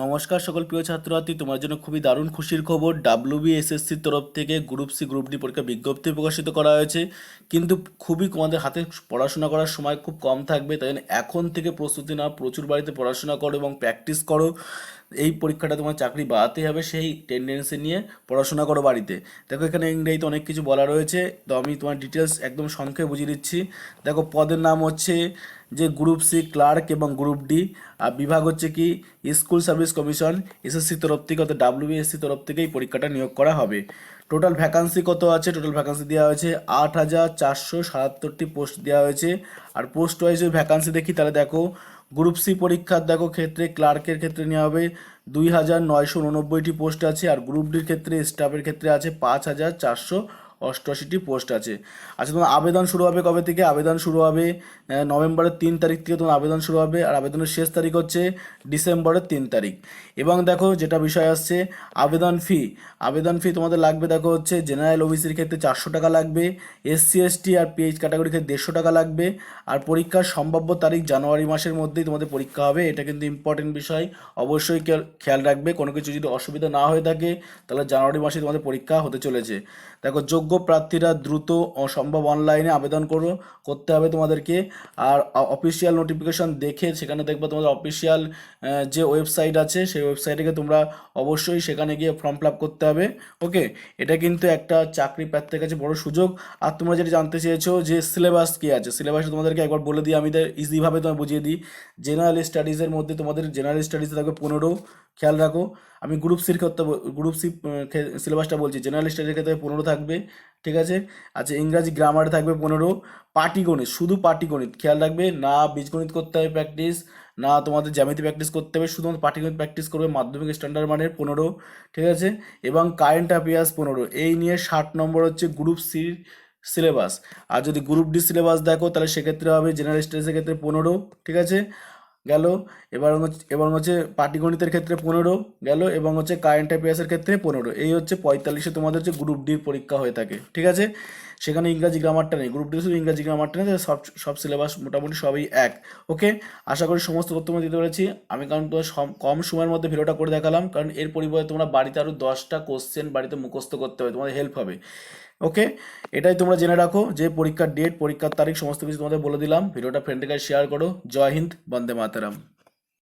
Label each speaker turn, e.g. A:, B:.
A: নমস্কার সকল প্রিয় ছাত্রছাত্রী, তোমার জন্য খুবই দারুণ খুশির খবর। ডাব্লিউবিএসএসসির তরফ থেকে গ্রুপ সি গ্রুপ ডি পরীক্ষা বিজ্ঞপ্তি প্রকাশিত করা হয়েছে। কিন্তু খুবই তোমাদের হাতে পড়াশোনা করার সময় খুব কম থাকবে, তাই জন্য এখন থেকে প্রস্তুতি নাও, প্রচুর বাড়িতে পড়াশোনা করো এবং প্র্যাকটিস করো। এই পরীক্ষাটা তোমার চাকরি বাড়াতে হবে সেই টেন্ডেন্সি নিয়ে পড়াশোনা করো বাড়িতে। দেখো, এখানে ইংরেজিতে অনেক কিছু বলা রয়েছে। তো আমি তোমার ডিটেলস একদম সংক্ষেপে বুঝিয়ে দিচ্ছি। দেখো, পদের নাম হচ্ছে যে গ্রুপ সি ক্লার্ক এবং গ্রুপ ডি বিভাগ হচ্ছে কি স্কুল সার্ভিস কমিশন এসএসসি তরফ থেকে অর্থাৎ ডাব্লিউবিএসসি তরফ থেকে এই পরীক্ষাটা নিয়োগ করা হবে। টোটাল ভ্যাকান্সি কত আছে? টোটাল ভ্যাকান্সি দেওয়া হয়েছে আট হাজার চারশো সাতাত্তরটি পোস্ট দেওয়া হয়েছে। আর পোস্ট ওয়াইজ ভ্যাকান্সি দেখি, তাহলে দেখো গ্রুপ সি পরীক্ষার দেখো, ক্ষেত্রে ক্লার্কের ক্ষেত্রে নেওয়া হবে দুই হাজার নয়শো উননব্বইটি পোস্ট আছে, আর গ্রুপ ডির ক্ষেত্রে স্টাফের ক্ষেত্রে আছে পাঁচ হাজার চারশো অষ্টআশিটি পোস্ট আছে। আচ্ছা তোমার আবেদন শুরু হবে কবে থেকে? আবেদন শুরু হবে নভেম্বরের তিন তারিখ থেকে তোমার আবেদন শুরু হবে, আর আবেদনের শেষ তারিখ হচ্ছে ডিসেম্বরের তিন তারিখ। এবং দেখো, যেটা বিষয় আসছে, আবেদন ফি আবেদন ফি তোমাদের লাগবে, দেখো, হচ্ছে জেনারেল ওবিসির ক্ষেত্রে চারশো টাকা লাগবে এসসি এসটি আর পিএইচ ক্যাটাগরির ক্ষেত্রে দেড়শো টাকা লাগবে, আর পরীক্ষার সম্ভাব্য তারিখ জানুয়ারি মাসের মধ্যেই তোমাদের পরীক্ষা হবে। এটা কিন্তু ইম্পর্টেন্ট বিষয়, অবশ্যই খেয়াল- খেয়াল রাখবে। কোনো কিছু যদি অসুবিধা না হয়ে থাকে, তাহলে জানুয়ারি মাসে তোমাদের পরীক্ষা হতে চলেছে। দেখো, যোগ্য প্রার্থীরা দ্রুত সম্ভব অনলাইনে আবেদন করো, করতে হবে তোমাদেরকে। আর অফিসিয়াল নোটিফিকেশন দেখে সেখানে দেখবে তোমাদের অফিসিয়াল যে ওয়েবসাইট আছে, সেই ওয়েবসাইটে তোমরা অবশ্যই সেখানে গিয়ে ফর্ম ফিল করতে হবে। ওকে এটা কিন্তু একটা চাকরি প্রার্থীর কাছে বড় সুযোগ। আর তোমরা যেটা জানতে চেয়েছো যে সিলেবাস কী আছে? সিলেবাসে তোমাদেরকে একবার বলে দিই, আমি ইজিভাবে তোমায় বুঝিয়ে দিই। জেনারেল স্টাডিজের মধ্যে তোমাদের জেনারেল স্টাডিজে থাকবে পনেরো। খেয়াল রাখো। আমি গ্রুপ সির ক্ষেত্রে গ্রুপ সি সিলেবাসটা বলছি। জেনারেল স্টাডিজের ক্ষেত্রে পনেরো থাকবে, ঠিক আছে? আচ্ছা ইংরাজি গ্রামারে থাকবে পনেরো। পাটিগণিত শুধু পাটিগণিত খেয়াল রাখবে, না বীজগণিত করতে হবে প্র্যাকটিস না তোমাদের জ্যামিতি প্র্যাকটিস করতে হবে, শুধুমাত্র পাটিগণিত প্র্যাকটিস করবে, মাধ্যমিক স্ট্যান্ডার্ড মানের পনেরো, ঠিক আছে? এবং কারেন্ট অ্যাফেয়ার্স পনেরো। এই নিয়ে ষাট নম্বর হচ্ছে গ্রুপ সির সিলেবাস আর যদি গ্রুপ ডি সিলেবাস দেখো, তাহলে সেক্ষেত্রে হবে জেনারেল স্টাডিজের ক্ষেত্রে পনেরো, ঠিক আছে? গেল। এবার হচ্ছে হচ্ছে পাটিগণিতের ক্ষেত্রে পনেরো গেল, এবং হচ্ছে কারেন্ট অ্যাফেয়ার্সের ক্ষেত্রে পনেরো। এই হচ্ছে পঁয়তাল্লিশে তোমাদের হচ্ছে গ্রুপ ডির পরীক্ষা হয়ে থাকে, ঠিক আছে? সেখানে ইংরাজি গ্রামারটা নেই। গ্রুপ ডি শুধু ইংরাজি গ্রামারটা নেই সব সব সিলেবাস মোটামুটি সবই এক ওকে আশা করি সমস্ত তথ্য দিতে পেরেছি। আমি কারণ তোমার কম সময়ের মধ্যে ভিডিওটা করে দেখালাম, কারণ এর পরিবর্তে তোমরা বাড়িতে আরও দশটা কোশ্চেন বাড়িতে মুখস্থ করতে হবে, তোমাদের হেল্প হবে ওকে এটাই তোমরা জেনে রাখো যে পরীক্ষার ডেট পরীক্ষার তারিখ, সমস্ত কিছু তোমাদের বলে দিলাম। ভিডিওটা ফ্রেন্ডের কাছে শেয়ার করো। জয় হিন্দ, বন্দে মাতারাম। માતરમ